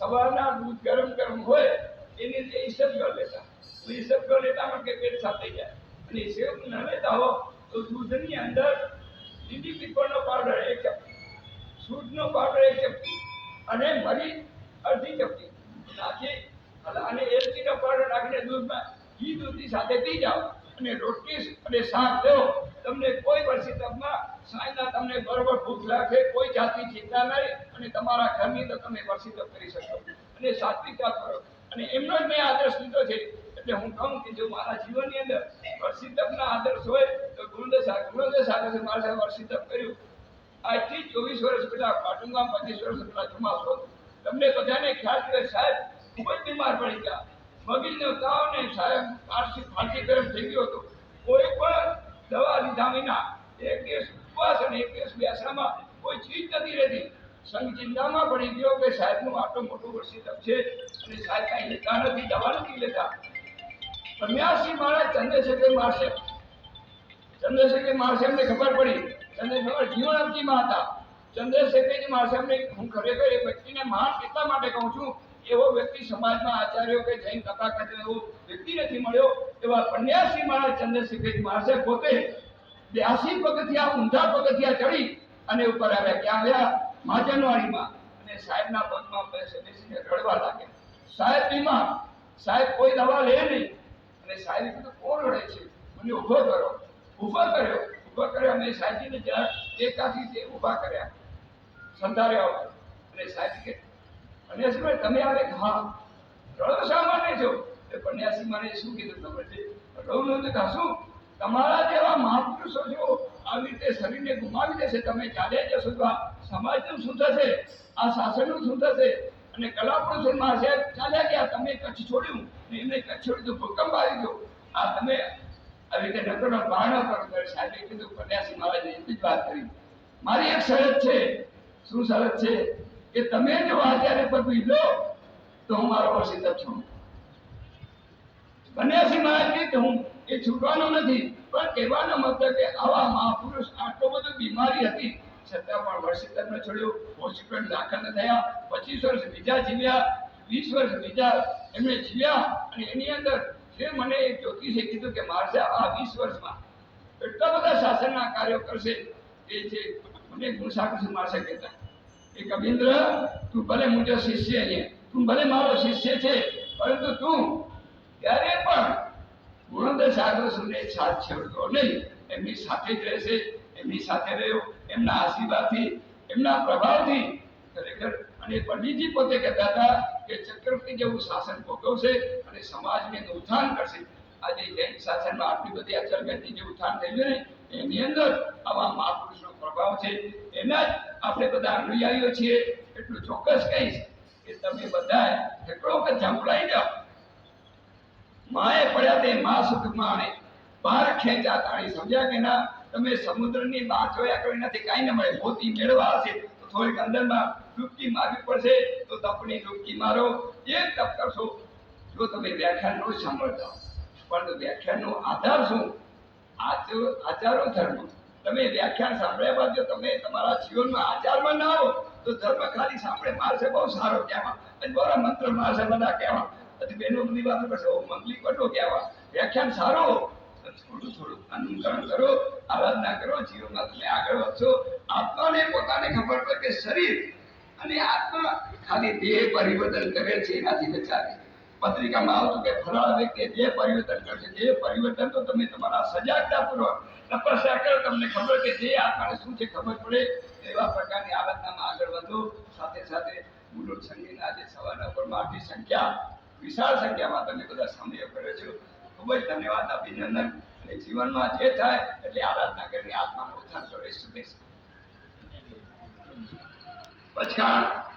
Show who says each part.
Speaker 1: સવારના દૂધ ગરમ ગરમ હોય, એની જે ઈસબ કરી લેતા. તો લેતા માં કે પેટ સાથે જાય. અને ઈસબ ન લેતા હો, તો દૂધની અંદર લીલી પીપળનો પાવડર એક ચપટી સૂટનો પાવડર એક ચપટી અને મરી અડધી ચપટી નાખી અને- એલચીનો પાવડર નાખીને દૂધમાં ઘી દૂધની સાથે પી જાઓ અને રોટલી અને શાક લો તમને કોઈ વર્ષી તપમાં તમને બરોબર ભૂખ લાગે, કોઈ જાતની ચિંતા નહીં અને તમારા ઘરની તો તમે વર્ષી કરી શકો. અને સાત્વિકતા કરો. અને એમનો જ મેં આદર્શ લીધો છે, એટલે હું કહું કે જો મારા જીવનની અંદર વર્ષી આદર્શ હોય, તો ગુણદસ ગુણદસ આદર્શ મારા સાથે વર્ષી કર્યું. આજથી ચોવીસ વર્ષ પહેલા પાટુંગા પચીસ વર્ષ પહેલા ચોમાસો તમને બધાને ખ્યાલ છે, સાહેબ ખૂબ જ બીમાર પડી ગયા. મગજનો તાવ સાહેબ ફારસી ફાંસી ગરમ થઈ ગયો હતો. કોઈ પણ દવા લીધા વિના એક દિવસ ઉપવાસ અને એકવીસ બેસણામાં કોઈ ચીજ નથી રહેતી. સંઘ ચિંતામાં પડી ગયો કે સાહેબનું આટલું મોટું વર્ષી તપ છે અને સાહેબ કાંઈ લેતા નથી, દવા નથી લેતા. પન્યાસી માળા ચંદ્રશેખર મારશે. ચંદ્રશેખર મહાશયને ખબર પડી. ચંદ્રશેખર જીવનઅવધિમાં હતા. ચંદ્રશેખરજી મહાશયને હું ખરેખર એ વ્યક્તિને મહાન એટલા માટે કહું છું, એવો વ્યક્તિ સમાજમાં આચાર્યો કે જૈન કથા કથે એવો વ્યક્તિ નથી મળ્યો, એવા પન્યાસી મહારાજ ચંદ્રશેખરજી મહાશય પોતે બ્યાસી પગથિયા, ઊંધા પગથિયા ચડી અને ઉપર આવ્યા. ક્યાં આવ્યા માજનવાડીમાં. અને સાહેબના પગમાં બેસી બેસીને રડવા લાગ્યા. સાહેબ બીમાર સાહેબ, કોઈ દવા લે નહીં. અને સાહેબ કીધું, કોણ રડે છે? મને ઊભો કરો. ઊભો કર્યો. ઊભો કર્યો. અમે સાહેબજીને જ્યાં એકાથી તે ઊભા કર્યા. સંધાર્યા અને સાહેબ કે કન્યાસીમાં તમે આવે હા? રડો શા માટે છો? એ પન્યાસી મને શું કીધું તમે રડવું નહોતું શું? તમારા જેવા મહાપુરુષો જો આવી રીતે શરીરને ગુમાવી દેશે, તમે ચાલ્યા જશો તો આ સમાજનું શું થશે? આ શાસનનું શું થશે? અને કલા પુરુષો સાહેબ ચાલ્યા ગયા, તમે કચ્છ છોડ્યું ને એમને કચ્છ છોડી તો ભૂકંપ આવી ગયો. આ તમે આવી રીતે નકરોના બહાનો કરો સાહેબે કીધું કન્યાસી મહારાજે એટલી જ વાત કરી. મારી એક શરત છે. શું શરત છે? કે તમે જો આચાર્ય પદવી લો, તો હું મારો પ્રસિદ્ધ છું. પન્યાસી મહારાજ કે હું એ છૂટવાનો નથી, પણ કહેવાનો મતલબ કે આવા મહાપુરુષ આટલો બધો બીમારી હતી, છતાં પણ વર્ષે ન છોડ્યું, હોસ્પિટલ દાખલ થયા, પચીસ વર્ષ બીજા જીવ્યા, વીસ વર્ષ બીજા એમણે જીવ્યા, અને એની અંદર જે મને એક જ્યોતિષે કીધું કે મારશે આ વીસ વર્ષમાં. એટલા બધા શાસનના કાર્યો કરશે, એ છે મને ગુણસાકૃષ્ણ મારશે કહેતા. એ કવિન્દ્ર તું ભલે મુજો શિષ્ય છે, તું ભલે મારો શિષ્ય છે, પરંતુ તું સાગર સાથ છેડતો નહીં. એમની સાથે જ રહેશે, એમની સાથે રહ્યો, એમના આશીર્વાદથી, એમના પ્રભાવથી. ખરેખર, અને પંડિતજી પોતે કહેતા હતા કે ચક્રવર્તી જેવું શાસન ભોગવશે અને સમાજને ઉત્થાન કરશે. આજે જૈન શાસનમાં આટલી બધી અચરગતિ જે ઉત્થાન થયું ને, એની અંદર આવા મહાપુરુષનો પ્રભાવ છે. એના જ આપણે બધા અનુયાયીઓ છીએ. એટલું ચોક્કસ કહીશ કે તમે બધા કેટલો વખત ઝંપલાઈ જાઓ. માએ પડ્યા તે મા સુખ માણે બહાર ખેંચા તાળી. સમજ્યા કે ના? તમે સમુદ્રની બહાર જોયા કોઈ નથી કાંઈ ન મળે. મોતી મેળવા હશે તો થોડીક અંદરમાં ડૂબકી મારવી પડશે. તો તપની ડૂબકી મારો. એ તપ કરશો. જો તમે વ્યાખ્યાન સાંભળતા પણ વ્યાખ્યાનનો આધાર શું? આચારો ધર્મ. તમે વ્યાખ્યાન સાંભળ્યા બાદ જો તમે તમારા જીવનમાં આચારમાં ના આવો, તો ધર્મ ખાલી સાંભળે. મારશે બહુ સારો કહેવા અને બરા મંત્ર મારશે બધા કહેવા પછી બેનો બધી વાતો કરશે મંગલી કટો કહેવા વ્યાખ્યાન સારો. થોડું થોડું અનુકરણ કરો, આરાધના કરો, જીવનમાં તમે આગળ વધશો. આત્માને પોતાને ખબર પડે કે શરીર અને આત્મા ખાલી દેહ પરિવર્તન કરે છે, એનાથી બચાવે. પત્રિકામાં આવતું કે ફલાણા વ્યક્તિ દેહ પરિવર્તન કરશે દેહ પરિવર્તન તો તમે તમારા સજાગતા પૂર્વક તપસ્યા કરો, તમને ખબર કે દેહ આત્માને શું છે ખબર પડે? એવા પ્રકારની આરાધનામાં આગળ વધો. સાથે સાથે મુલુર સંગીતના આજે સવારના પર માટી સંખ્યા વિશાળ સંખ્યામાં તમે બધા સમય કર્યો છો. ખૂબ જ ધન્યવાદ અભિનંદન. અને જીવનમાં જે થાય એટલે આરાધના કરીને આત્માનું ઉત્થાન કરે શુભેચ્છા પછાણ